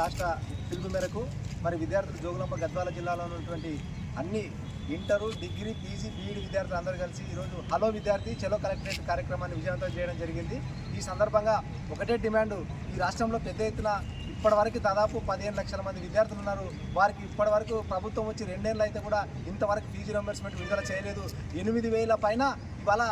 రాష్ట్ర పిలుపు మేరకు మరి విద్యార్థులు జోగులాంబ గద్వాల జిల్లాలో ఉన్నటువంటి అన్ని ఇంటరు డిగ్రీ పీజీ బీఈడి విద్యార్థులు అందరూ కలిసి ఈరోజు హలో విద్యార్థి చలో కలెక్టరేట్ కార్యక్రమాన్ని విజయవంతం చేయడం జరిగింది. ఈ సందర్భంగా ఒకటే డిమాండ్ ఈ రాష్ట్రంలో పెద్ద ఎత్తున ఇప్పటివరకు దాదాపు పదిహేను లక్షల మంది విద్యార్థులు ఉన్నారు. వారికి ఇప్పటివరకు ప్రభుత్వం వచ్చి రెండేళ్ళు అయితే కూడా ఇంతవరకు ఫీజు రింబర్స్మెంట్ విడుదల చేయలేదు. ఎనిమిది వేల పైన ఇవాళ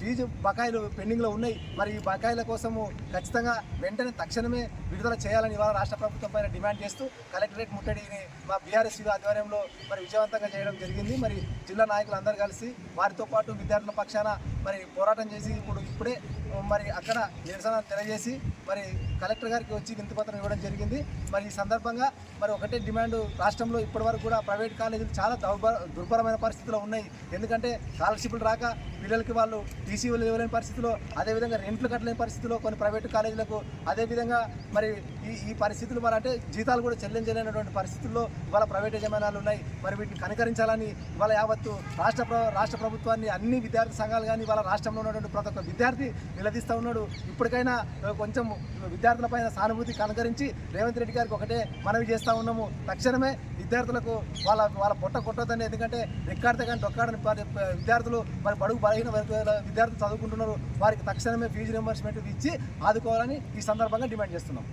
ఫీజు బకాయిలు పెండింగ్లో ఉన్నాయి. మరి ఈ బకాయిల కోసము ఖచ్చితంగా వెంటనే తక్షణమే విడుదల చేయాలని ఇవాళ రాష్ట్ర ప్రభుత్వం పైన డిమాండ్ చేస్తూ కలెక్టరేట్ ముట్టడిని మా బీఆర్ఎస్ ఆధ్వర్యంలో మరి విజయవంతంగా చేయడం జరిగింది. మరి జిల్లా నాయకులు అందరూ కలిసి వారితో పాటు విద్యార్థుల పక్షాన మరి పోరాటం చేసి ఇప్పుడు ఇప్పుడే మరి అక్కడ నిరసన తెలియజేసి మరి కలెక్టర్ గారికి వచ్చి వింతపత్రం ఇవ్వడం జరిగింది. మరి ఈ సందర్భంగా మరి ఒకటే డిమాండ్ రాష్ట్రంలో ఇప్పటివరకు కూడా ప్రైవేట్ కాలేజీలు చాలా దౌర్భ దుర్భరమైన పరిస్థితిలో ఉన్నాయి. ఎందుకంటే స్కాలర్షిప్లు రాక పిల్లలకి వాళ్ళు టీసీలు ఇవ్వలేని పరిస్థితిలో అదేవిధంగా రెంట్లు కట్టలేని పరిస్థితిలో కొన్ని ప్రైవేటు కాలేజీలకు అదేవిధంగా మరి ఈ ఈ పరిస్థితులు మరి అంటే జీతాలు కూడా చెల్లించలేనటువంటి పరిస్థితుల్లో ఇవాళ ప్రైవేట్ యజమానాలు ఉన్నాయి. మరి వీటిని కనికరించాలని ఇవాళ యావత్తు రాష్ట్ర ప్ర- రాష్ట్ర ప్రభుత్వాన్ని అన్ని విద్యార్థి సంఘాలు కానీ ఇవాళ రాష్ట్రంలో ఉన్నటువంటి ప్రతి ఒక్క విద్యార్థి నిలదీస్తూ ఉన్నాడు. ఇప్పటికైనా కొంచెం కొంచెం విద్యార్థులపైన సానుభూతి కనుకరించి రేవంత్ రెడ్డి గారికి ఒకటే మనవి చేస్తూ ఉన్నాము. తక్షణమే విద్యార్థులకు వాళ్ళ వాళ్ళ పొట్ట కొట్టొద్దని ఎందుకంటే రికార్డు కానీ డొక్కాడని విద్యార్థులు మరి బడుగు బలహీన విద్యార్థులు చదువుకుంటున్నారు. వారికి తక్షణమే ఫీజు రింబర్స్మెంట్ ఇచ్చి ఆదుకోవాలని ఈ సందర్భంగా డిమాండ్ చేస్తున్నాం.